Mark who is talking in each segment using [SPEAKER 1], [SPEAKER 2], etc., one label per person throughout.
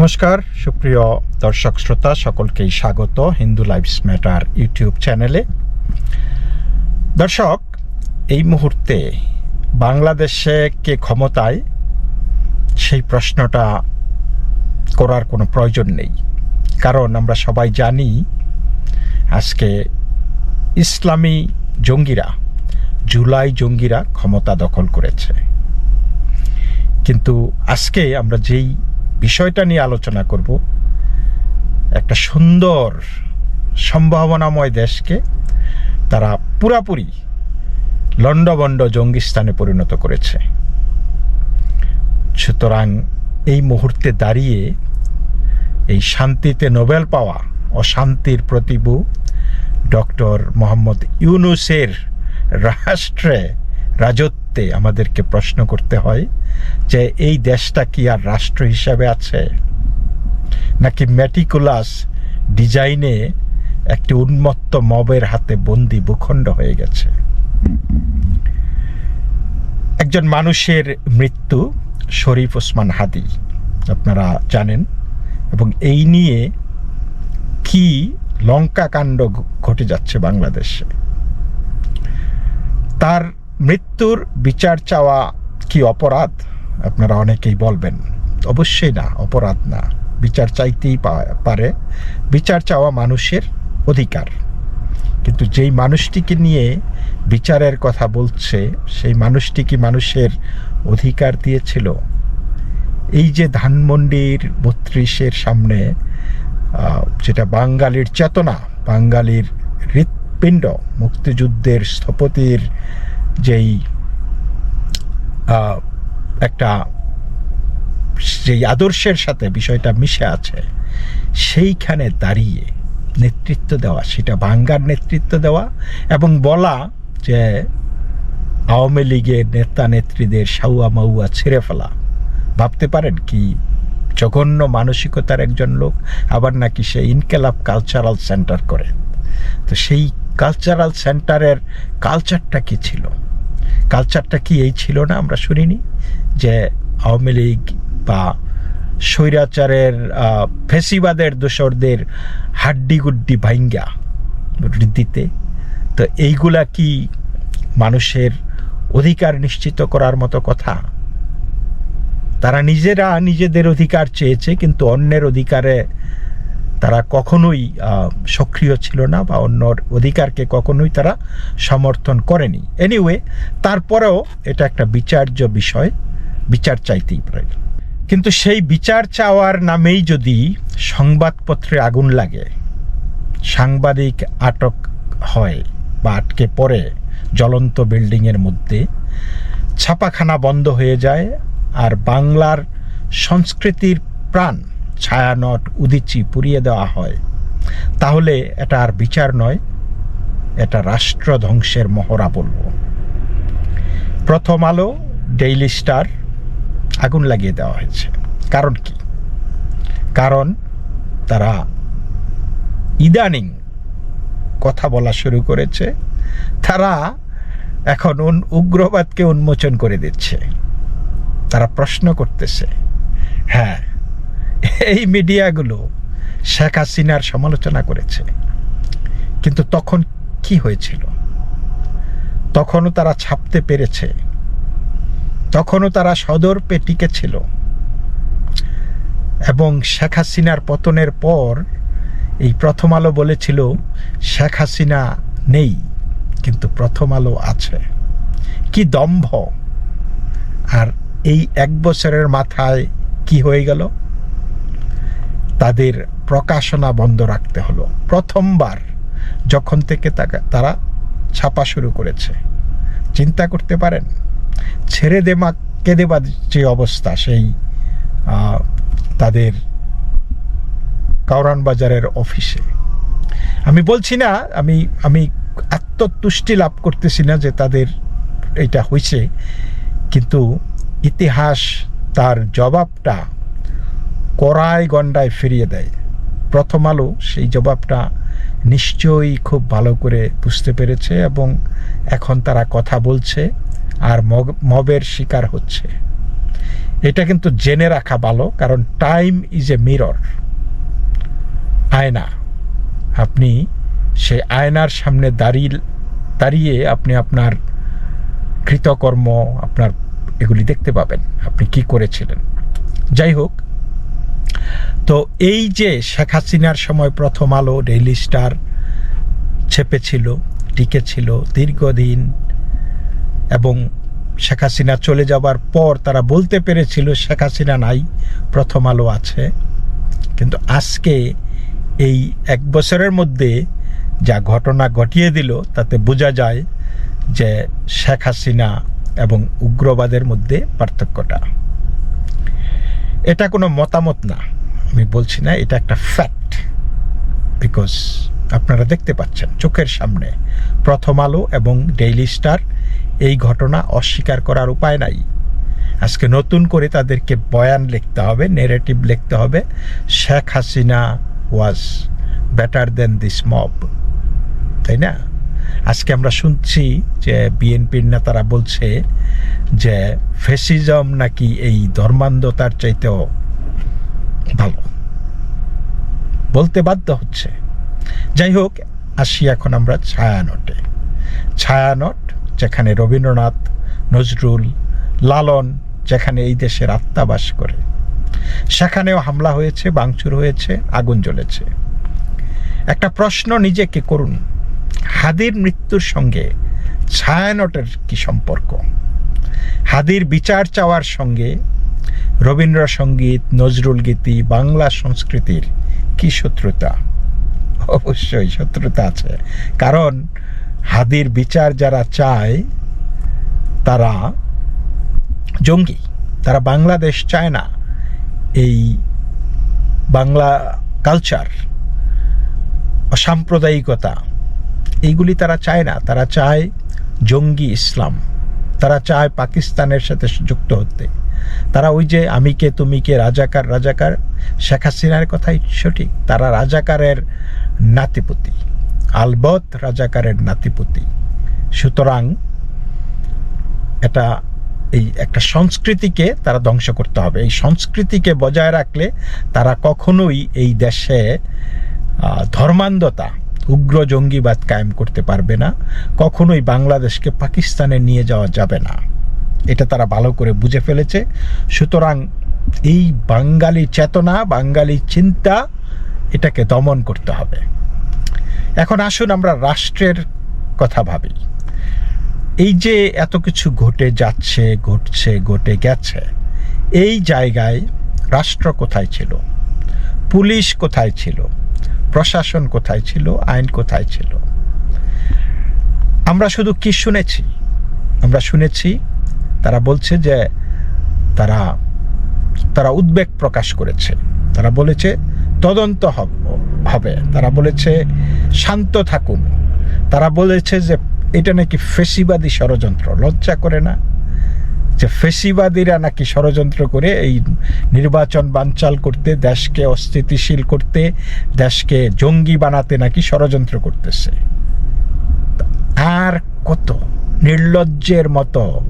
[SPEAKER 1] নমস্কার, সুপ্রিয় দর্শক শ্রোতা, সকলকেই স্বাগত হিন্দু লাইফস ম্যাটার ইউটিউব চ্যানেলে। দর্শক, এই মুহূর্তে বাংলাদেশে কে ক্ষমতায়, সেই প্রশ্নটা করার কোনো প্রয়োজন নেই। কারণ আমরা সবাই জানি, আজকে ইসলামী জঙ্গিরা, জুলাই জঙ্গিরা ক্ষমতা দখল করেছে। কিন্তু আজকে আমরা যেই বিষয়টা নিয়ে আলোচনা করব। একটা সুন্দর সম্ভাবনাময় দেশকে তারা পুরাপুরি লণ্ডভণ্ড জঙ্গিস্তানে পরিণত করেছে। সুতরাং এই মুহূর্তে দাঁড়িয়ে এই শান্তিতে নোবেল পাওয়া অশান্তির প্রতিভু ডক্টর মোহাম্মদ ইউনুসের রাষ্ট্রে রাজত্বে আমাদেরকে প্রশ্ন করতে হয় যে এই দেশটা কি আর রাষ্ট্র হিসাবে আছে? নাকি ম্যাটিকুলাস ডিজাইনে একটি উন্মত্ত মবের হাতে বন্দি ভূখণ্ড হয়ে গেছে? একজন মানুষের মৃত্যু শরীফ ওসমান হাদি, আপনারা জানেন, এবং এই নিয়ে কি লঙ্কা কাণ্ড ঘটে যাচ্ছে বাংলাদেশে। তার মৃত্যুর বিচার চাওয়া কি অপরাধ? আপনারা অনেকেই বলবেন, অবশ্যই না, অপরাধ না। বিচার চাইতেই পারে। বিচার চাওয়া মানুষের অধিকার। কিন্তু যেই মানুষটিকে নিয়ে বিচারের কথা বলছে, সেই মানুষটি কি মানুষের অধিকার দিয়েছিল? এই যে ধানমন্ডির বত্রিশের সামনে যেটা বাঙালির চেতনা, বাঙালির হৃৎপিণ্ড, মুক্তিযুদ্ধের স্থপতির যেই একটা যেই আদর্শের সাথে বিষয়টা মিশে আছে, সেইখানে দাঁড়িয়ে নেতৃত্ব দেওয়া, সেটা ভাঙ্গার নেতৃত্ব দেওয়া এবং বলা যে আওয়ামী লীগের নেতা নেত্রীদের সাউয়া মাউয়া ছেড়ে ফেলা। ভাবতে পারেন কি জঘন্য মানসিকতার একজন লোক আবার নাকি সে ইনকেলাব কালচারাল সেন্টার করে। তো সেই কালচারাল সেন্টারের কালচারটা কি ছিল? কালচারটা কি এই ছিল না আমরা শুনিনি? যে আওয়ামী লীগ বা স্বৈরাচারের ফেসিবাদের দোসরদের হাড্ডি গুড্ডি ভাইঙ্গা দিতে তো এইগুলা কি মানুষের অধিকার নিশ্চিত করার মতো কথা? তারা নিজেরা নিজেদের অধিকার চেয়েছে, কিন্তু অন্যের অধিকারে তারা কখনোই সক্রিয় ছিল না বা অন্যর অধিকারকে কখনোই তারা সমর্থন করেনি। এনিওয়ে তারপরেও এটা একটা বিচার্য বিষয়, বিচার চাইতেই পারে। কিন্তু সেই বিচার চাওয়ার নামেই যদি সংবাদপত্রে আগুন লাগে, সাংবাদিক আটক হয় বা আটকে পড়ে, জ্বলন্ত বিল্ডিংয়ের মধ্যে, ছাপাখানা বন্ধ হয়ে যায়, আর বাংলার সংস্কৃতির প্রাণ ছায়ানট উদিচি পুড়িয়ে দেওয়া হয়। তাহলে এটা আর বিচার নয়, এটা রাষ্ট্র ধ্বংসের মহড়া বলব। প্রথম আলো, ডেইলি স্টার, আগুন লাগিয়ে দেওয়া হয়েছে। কারণ কি? কারণ তারা ইদানিং কথা বলা শুরু করেছে। তারা এখন উগ্রবাদকে উন্মোচন করে দিচ্ছে। তারা প্রশ্ন করতেছে হ্যাঁ এই মিডিয়াগুলো শেখ হাসিনার সমালোচনা করেছে। কিন্তু তখন কি হয়েছিল? তখনও তারা ছাপতে পেরেছে। তখনও তারা সদর পেটিকে ছিল এবং শেখ হাসিনার পতনের পর এই প্রথম আলো বলেছিল, শেখ হাসিনা নেই, কিন্তু প্রথম আলো আছে। কি দম্ভ! আর এই এক বছরের মাথায় কি হয়ে গেল? তাদের প্রকাশনা বন্ধ রাখতে হলো। প্রথমবার যখন থেকে তারা ছাপা শুরু করেছে। চিন্তা করতে পারেন, ছেড়ে দেমা কে দেবার যে অবস্থা, সেই তাদের কাউরান বাজারের অফিসে। আমি বলছি না, আমি আমি আত্মতুষ্টি লাভ করতেছি না যে তাদের এটা হয়েছে কিন্তু ইতিহাস তার জবাবটা কড়াই গন্ডায় ফিরিয়ে দেয়। প্রথম আলো সেই জবাবটা নিশ্চয়ই খুব ভালো করে বুঝতে পেরেছে এবং এখন তারা কথা বলছে আর মবের শিকার হচ্ছে। এটা কিন্তু জেনে রাখা ভালো, কারণ টাইম ইজ এ মিরর। আয়না, আপনি সেই আয়নার সামনে দাঁড়িয়ে দাঁড়িয়ে আপনি আপনার কৃতকর্ম, আপনার এগুলি দেখতে পাবেন, আপনি কি করেছিলেন। যাই হোক তো এই যে শেখ হাসিনার সময় প্রথম আলো ডেইলি স্টার ছেপেছিল, টিকেছিল দীর্ঘদিন, এবং শেখ হাসিনা চলে যাবার পর তারা বলতে পেরেছিল শেখ হাসিনা নাই, প্রথম আলো আছে। কিন্তু আজকে এই এক বছরের মধ্যে যা ঘটনা ঘটিয়ে দিল, তাতে বোঝা যায় যে শেখ হাসিনা এবং উগ্রবাদের মধ্যে পার্থক্যটা। এটা কোনো মতামত না। আমি বলছি না, এটা একটা ফ্যাক্ট বিকজ আপনারা দেখতে পাচ্ছেন, চোখের সামনে প্রথম আলো এবং ডেইলি স্টার এই ঘটনা অস্বীকার করার উপায় নাই। আজকে নতুন করে তাদেরকে বয়ান লিখতে হবে নেরেটিভ লিখতে হবে, Sheikh Hasina was better than this mob তাই না? আজকে আমরা শুনছি যে বিএনপির নেতারা বলছে যে ফেসিজম নাকি এই ধর্মান্ধতার চাইতেও ভালো বলতে বাধ্য হচ্ছে। যাই হোক, আসি এখন আমরা ছায়ানটে। ছায়ানট, যেখানে রবীন্দ্রনাথ, নজরুল, লালন, যেখানে এই দেশের আত্মা বাস করে। সেখানেও হামলা হয়েছে বাংচুর হয়েছে, আগুন জ্বলেছে। একটা প্রশ্ন নিজেকে করুন, হাদির মৃত্যুর সঙ্গে ছায়ানটের কি সম্পর্ক? হাদির বিচার চাওয়ার সঙ্গে রবীন্দ্রসঙ্গীত, নজরুল গীতি, বাংলা সংস্কৃতির কি শত্রুতা? অবশ্যই শত্রুতা আছে। কারণ হাদির বিচার যারা চায়, তারা জঙ্গি। তারা বাংলাদেশ চায় না। এই বাংলা কালচার অসাম্প্রদায়িকতা, এইগুলি তারা চায় না। তারা চায় জঙ্গি ইসলাম। তারা চায় পাকিস্তানের সাথে যুক্ত হতে। তারা ওই যে আমি কে, তুমি কে, রাজাকার রাজাকার, শেখ হাসিনার কথাই সঠিক। তারা রাজাকারের নাতিপতি আলবত রাজাকারের নাতিপতি। সুতরাং এটা এই একটা সংস্কৃতিকে তারা ধ্বংস করতে হবে। এই সংস্কৃতিকে বজায় রাখলে তারা কখনোই এই দেশে ধর্মান্ধতা, উগ্র জঙ্গিবাদ কায়েম করতে পারবে না। কখনোই বাংলাদেশকে পাকিস্তানে নিয়ে যাওয়া যাবে না। এটা তারা ভালো করে বুঝে ফেলেছে। সুতরাং এই বাঙালি চেতনা, বাঙালি চিন্তা, এটাকে দমন করতে হবে। এখন আসুন আমরা রাষ্ট্রের কথা ভাবি। এই যে এত কিছু ঘটে যাচ্ছে, ঘটছে, ঘটে গেছে, এই জায়গায় রাষ্ট্র কোথায় ছিল? পুলিশ কোথায় ছিল? প্রশাসন কোথায় ছিল? আইন কোথায় ছিল? আমরা শুধু কি শুনেছি? আমরা শুনেছি তারা বলছে যে তারা তারা উদ্বেগ প্রকাশ করেছে। তারা বলেছে, তদন্ত হব- তারা বলেছে, শান্ত থাকুন। তারা বলেছে যে, এটা নাকি ফেসিবাদী ষড়যন্ত্র। লজ্জা করে না? যে ফেসিবাদীরা নাকি ষড়যন্ত্র করে এই নির্বাচন বানচাল করতে, দেশকে অস্থিতিশীল করতে, দেশকে জঙ্গি বানাতে নাকি ষড়যন্ত্র করতেছে। আর কত? নির্লজ্জের মতো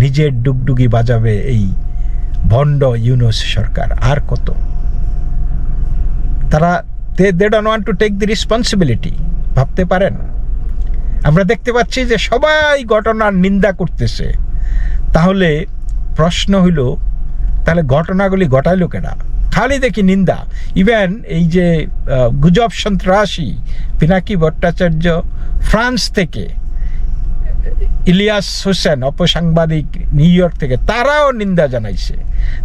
[SPEAKER 1] নিজের ডুগডুগি বাজাবে এই ভণ্ড ইউনুস সরকার। আর কত? তারা they they don't want to take the responsibility ভাবতে পারেন? আমরা দেখতে পাচ্ছি যে সবাই ঘটনার নিন্দা করতেছে। তাহলে প্রশ্ন হইল, তাহলে ঘটনাগুলি ঘটাইলো কেনা? খালি দেখি নিন্দা। ইভেন এই যে গুজব সন্ত্রাসী পিনাকি ভট্টাচার্য ফ্রান্স থেকে ইলিয়াস হোসেন, অপসাংবাদিক নিউ ইয়র্ক থেকে, তারাও নিন্দা জানাইছে।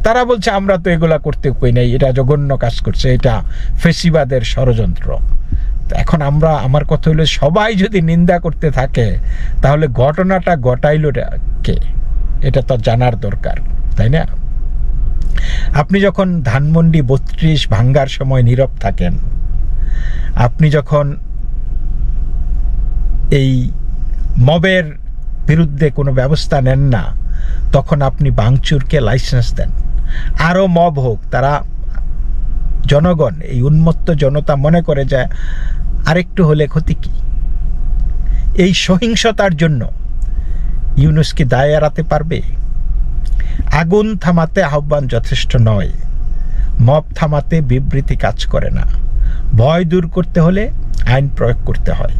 [SPEAKER 1] তারা বলছে, আমরা তো এগুলা করতে কই নাই, এটা জঘন্য কাজ করছে, এটা ফেসিবাদের ষড়যন্ত্র। এখন আমরা, আমার কথা হলো সবাই যদি নিন্দা করতে থাকে, তাহলে ঘটনাটা ঘটাইলো কে? এটা তো জানার দরকার, তাই না? আপনি যখন ধানমন্ডি বত্রিশ ভাঙ্গার সময় নীরব থাকেন, আপনি যখন এই মবের বিরুদ্ধে কোনো ব্যবস্থা নেন না, তখন আপনি বাংচুরকে লাইসেন্স দেন। আরও মব হোক, তারা জনগণ, এই উন্মত্ত জনতা মনে করে যে আরেকটু হলে ক্ষতি কি? এই সহিংসতার জন্য ইউনুস কি দায় এড়াতে পারবে? আগুন থামাতে আহ্বান যথেষ্ট নয়, মব থামাতে বিবৃতি কাজ করে না। ভয় দূর করতে হলে আইন প্রয়োগ করতে হয়,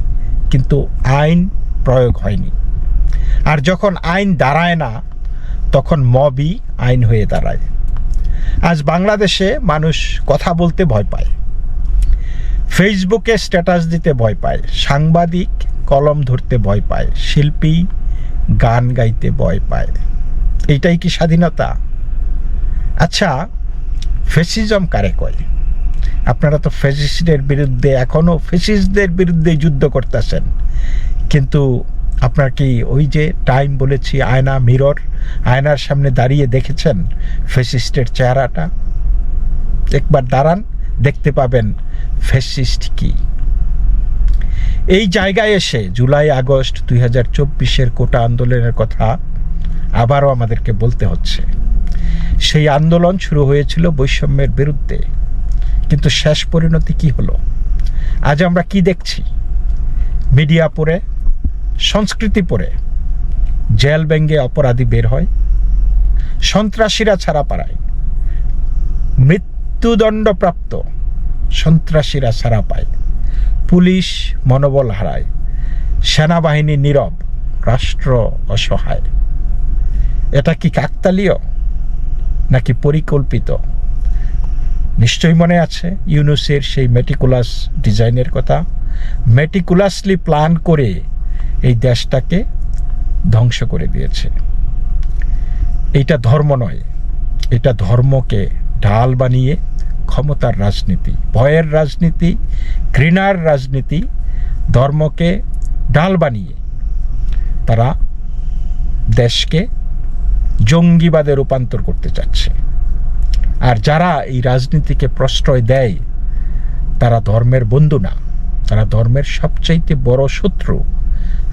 [SPEAKER 1] কিন্তু আইন প্রয়োগ হয়নি। আর যখন আইন দাঁড়ায় না, তখন মবই আইন হয়ে দাঁড়ায়। আজ বাংলাদেশে মানুষ কথা বলতে ভয় পায়। ফেসবুকে স্ট্যাটাস দিতে ভয় পায়। সাংবাদিক কলম ধরতে ভয় পায়। শিল্পী গান গাইতে ভয় পায়। এইটাই কি স্বাধীনতা? আচ্ছা ফেসিজম কারে কয়? আপনারা তো ফেসিস্টের বিরুদ্ধে এখনও ফেসিস্টদের বিরুদ্ধে যুদ্ধ করতেছেন। কিন্তু আপনার কি ওই যে টাইম বলেছি, আয়না মিরর আয়নার সামনে দাঁড়িয়ে দেখেছেন ফেসিস্টের চেহারাটা? একবার দাঁড়ান, দেখতে পাবেন ফেসিস্ট কি। এই জায়গায় এসে জুলাই, আগস্ট দুই হাজার চব্বিশের কোটা আন্দোলনের কথা আবারও আমাদেরকে বলতে হচ্ছে। সেই আন্দোলন শুরু হয়েছিল বৈষম্যের বিরুদ্ধে। কিন্তু শেষ পরিণতি কি হলো? আজ আমরা কি দেখছি? মিডিয়া পড়ে সংস্কৃতি পড়ে, জেল ব্যাঙ্গে অপরাধী বের হয়, সন্ত্রাসীরা ছাড়া পাড়ায় মৃত্যুদণ্ডপ্রাপ্ত সন্ত্রাসীরা ছাড়া পায়, পুলিশ মনোবল হারায়, সেনাবাহিনী নীরব, রাষ্ট্র অসহায়। এটা কি কাকতালীয় নাকি পরিকল্পিত? নিশ্চয়ই মনে আছে ইউনুসের সেই মেটিকুলাস ডিজাইনের কথা। মেটিকুলাসলি প্ল্যান করে এই দেশটাকে ধ্বংস করে দিয়েছে। এইটা ধর্ম নয়, এটা ধর্মকে ঢাল বানিয়ে ক্ষমতার রাজনীতি, ভয়ের রাজনীতি, ঘৃণার রাজনীতি, ধর্মকে ডাল বানিয়ে তারা দেশকে জঙ্গিবাদে রূপান্তর করতে চাচ্ছে। আর যারা এই রাজনীতিকে প্রশ্রয় দেয়, তারা ধর্মের বন্ধু না, তারা ধর্মের সবচাইতে বড় শত্রু।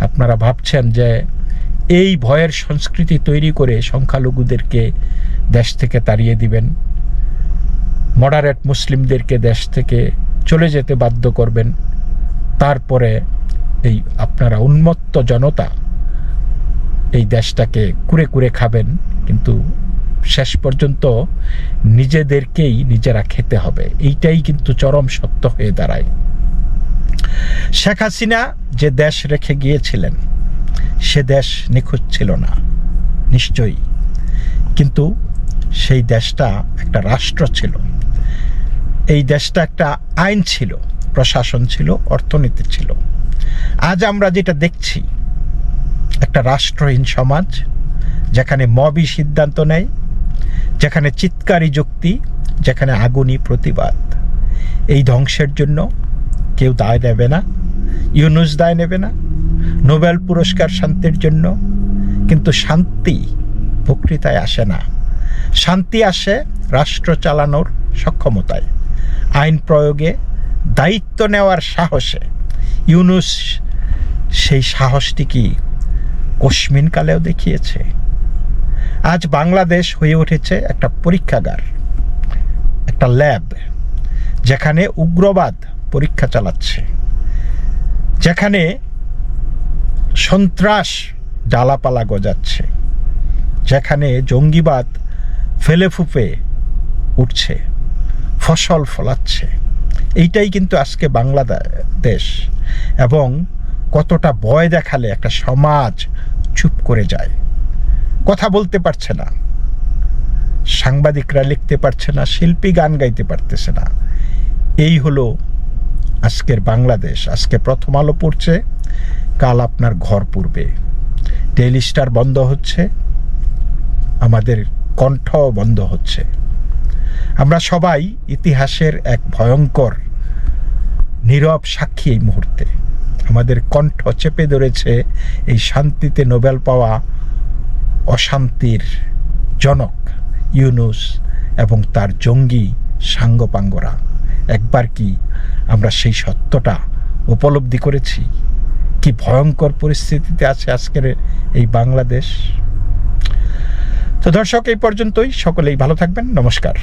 [SPEAKER 1] আপনারা ভাবছেন যে এই ভয়ের সংস্কৃতি তৈরি করে সংখ্যালঘুদেরকে দেশ থেকে তাড়িয়ে দিবেন, মডারেট মুসলিমদেরকে দেশ থেকে চলে যেতে বাধ্য করবেন, তারপরে এই আপনারা উন্মত্ত জনতা এই দেশটাকে কুরে কুরে খাবেন, কিন্তু শেষ পর্যন্ত নিজেদেরকেই নিজেরা খেতে হবে। এইটাই কিন্তু চরম সত্য হয়ে দাঁড়ায়। শেখ হাসিনা যে দেশ রেখে গিয়েছিলেন, সে দেশ নিখোঁজ ছিল না, নিশ্চয়ই। কিন্তু সেই দেশটা একটা রাষ্ট্র ছিল। এই দেশটা একটা আইন ছিল, প্রশাসন ছিল, অর্থনীতি ছিল। আজ আমরা যেটা দেখছি, একটা রাষ্ট্রহীন সমাজ, যেখানে মবি সিদ্ধান্ত নেয়, যেখানে চিৎকারী যুক্তি, যেখানে আগুনি প্রতিবাদ। এই ধ্বংসের জন্য কেউ দায় নেবে না, ইউনুস দায় নেবে না, নোবেল পুরস্কার শান্তির জন্য। কিন্তু শান্তি বক্তৃতায় আসে না। শান্তি আসে রাষ্ট্র চালানোর সক্ষমতায়। আইন প্রয়োগে দায়িত্ব নেওয়ার সাহসে। ইউনুস সেই সাহসটি কি কশ্মিনকালেও দেখিয়েছে। আজ বাংলাদেশ হয়ে উঠেছে একটা পরীক্ষাগার, একটা ল্যাব, যেখানে উগ্রবাদ পরীক্ষা চালাচ্ছে। যেখানে সন্ত্রাস ডালাপালা গজাচ্ছে। যেখানে জঙ্গিবাদ ফেলে ফুপে উঠছে, ফসল ফলাচ্ছে। এইটাই কিন্তু আজকে বাংলাদেশ এবং কতটা ভয় দেখালে একটা সমাজ চুপ করে যায়। কথা বলতে পারছে না। সাংবাদিকরা লিখতে পারছে না, শিল্পী গান গাইতে পারতেছে না। এই হলো আজকের বাংলাদেশ, আজকে প্রথম আলো পড়ছে, কাল আপনার ঘর পূর্বে ডেইলি স্টার বন্ধ হচ্ছে, আমাদের কণ্ঠ বন্ধ হচ্ছে। আমরা সবাই ইতিহাসের এক ভয়ঙ্কর, নীরব সাক্ষী এই মুহূর্তে। আমাদের কণ্ঠ চেপে ধরেছে এই শান্তিতে নোবেল পাওয়া অশান্তির জনক ইউনুস এবং তার জঙ্গি সাঙ্গপাঙ্গরা। একবার কি আমরা সেই সত্যটা উপলব্ধি করেছি। কি ভয়ঙ্কর পরিস্থিতিতে আছে আজকের এই বাংলাদেশ। তো দর্শক, এই পর্যন্তই। সকলেই ভালো থাকবেন। নমস্কার।